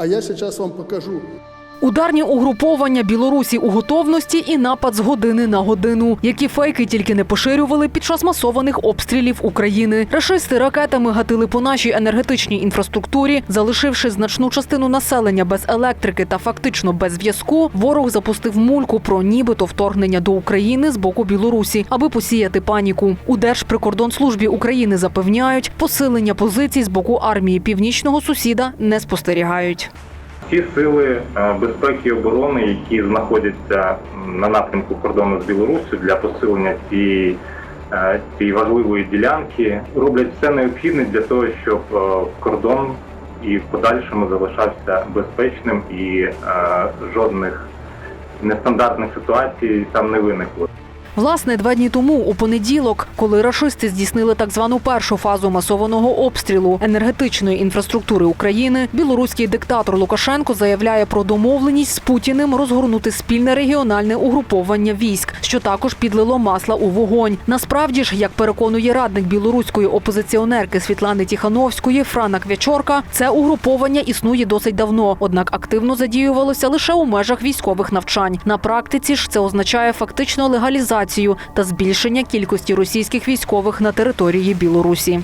А я сейчас вам покажу. Ударні угруповання Білорусі у готовності і напад з години на годину, які фейки тільки не поширювали під час масованих обстрілів України. Рашисти ракетами гатили по нашій енергетичній інфраструктурі, залишивши значну частину населення без електрики та фактично без зв'язку. Ворог запустив мульку про нібито вторгнення до України з боку Білорусі, аби посіяти паніку. У Держприкордонслужбі України запевняють, посилення позицій з боку армії північного сусіда не спостерігають. Ті сили е, безпеки і оборони, які знаходяться на напрямку кордону з Білоруссю для посилення цієї, е, цієї важливої ділянки, роблять все необхідне для того, щоб е, кордон і в подальшому залишався безпечним і жодних нестандартних ситуацій там не виникло. Власне, два дні тому, у понеділок, коли рашисти здійснили так звану першу фазу масованого обстрілу енергетичної інфраструктури України, білоруський диктатор Лукашенко заявляє про домовленість з Путіним розгорнути спільне регіональне угруповання військ, що також підлило масла у вогонь. Насправді ж, як переконує радник білоруської опозиціонерки Світлани Тіхановської Франа Квячорка, це угруповання існує досить давно, однак активно задіювалося лише у межах військових навчань. На практиці ж це означає фактично легалізацію та збільшення кількості російських військових на території Білорусі.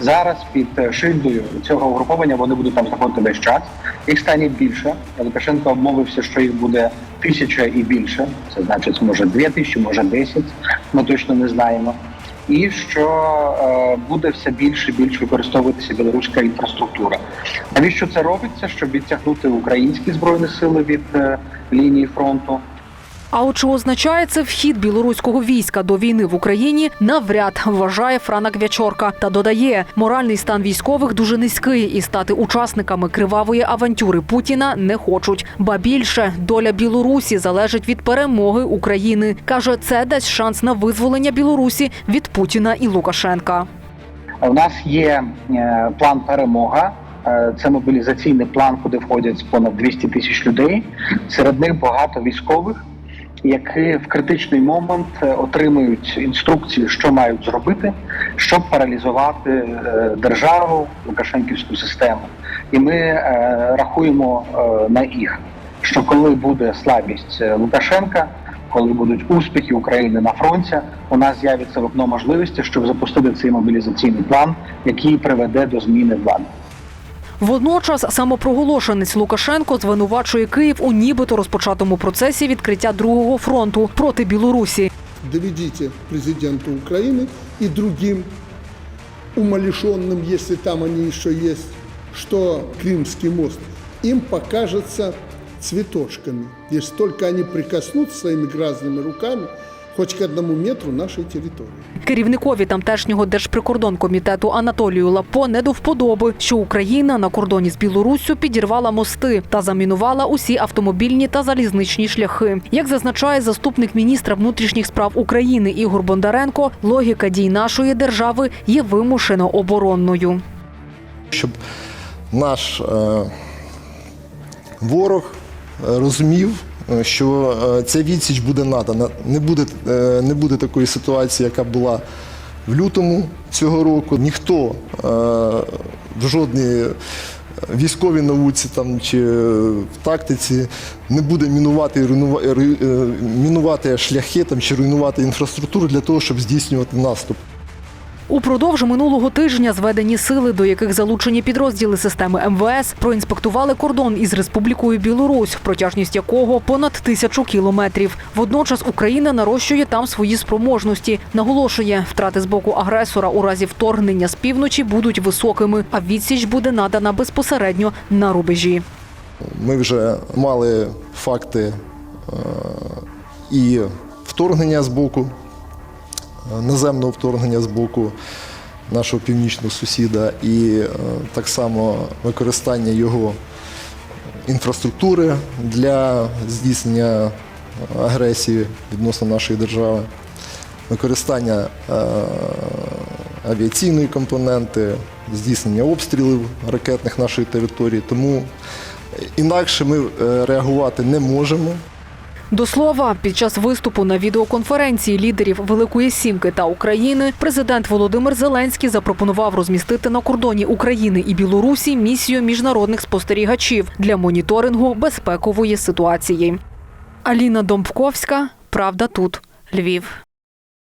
Зараз під е, шильдою цього угруповання вони будуть там знаходити весь час. Їх стане більше. Лукашенко обмовився, що їх буде тисяча і більше. Це значить, може дві тисячі, може десять. Ми точно не знаємо. І що е, буде все більше і більше використовуватися білоруська інфраструктура. Навіщо це робиться? Щоб відтягнути українські збройні сили від е, лінії фронту. А от чи означає це вхід білоруського війська до війни в Україні? Навряд вважає Франа Квячорка та додає, моральний стан військових дуже низький і стати учасниками кривавої авантюри Путіна не хочуть. Ба більше доля Білорусі залежить від перемоги України. каже, це дасть шанс на визволення Білорусі від Путіна і Лукашенка. У нас є е, план перемога. Е, Це мобілізаційний план, куди входять понад 200 тисяч людей. Серед них багато військових, які в критичний момент е, отримують інструкції, що мають зробити, щоб паралізувати е, державу, Лукашенківську систему. І ми е, рахуємо на їх, що коли буде слабість Лукашенка, коли будуть успіхи України на фронті, у нас з'явиться вікно можливості, щоб запустити цей мобілізаційний план, який приведе до зміни влади. Водночас самопроголошенець Лукашенко звинувачує Київ у нібито розпочатому процесі відкриття другого фронту проти Білорусі. Доведите президенту Украины и другим умалишенным, если там они еще есть, что Крымский мост им покажется цветочками, если только они прикоснутся своими грязными руками хоть к одному метру нашей территории. Керівникові тамтешнього держприкордонкомітету Анатолію Лапо не до вподоби, що Україна на кордоні з Білоруссю підірвала мости та замінувала усі автомобільні та залізничні шляхи. Як зазначає заступник міністра внутрішніх справ України Ігор Бондаренко, логіка дій нашої держави є вимушено оборонною. щоб наш е, ворог е, розумів, що е, ця відсіч буде надана. Не буде, е, не буде такої ситуації, яка була в лютому цього року. Ніхто е, в жодній військовій науці там, чи в тактиці не буде мінувати, е, мінувати шляхи там, чи руйнувати інфраструктуру для того, щоб здійснювати наступ. Упродовж минулого тижня зведені сили, до яких залучені підрозділи системи МВС, проінспектували кордон із Республікою Білорусь, протяжність якого понад тисячу кілометрів. Водночас Україна нарощує там свої спроможності. Наголошує, втрати з боку агресора у разі вторгнення з півночі будуть високими, а відсіч буде надана безпосередньо на рубежі. Ми вже мали факти е, і вторгнення з боку, наземного вторгнення з боку нашого північного сусіда, і е, так само використання його інфраструктури для здійснення агресії відносно нашої держави, використання е, авіаційної компоненти, здійснення обстрілів ракетних нашої території. Тому Інакше ми е, реагувати не можемо. До слова, під час виступу на відеоконференції лідерів Великої Сімки та України президент Володимир Зеленський запропонував розмістити на кордоні України і Білорусі місію міжнародних спостерігачів для моніторингу безпекової ситуації. Аліна Домбковська, Правда тут, Львів.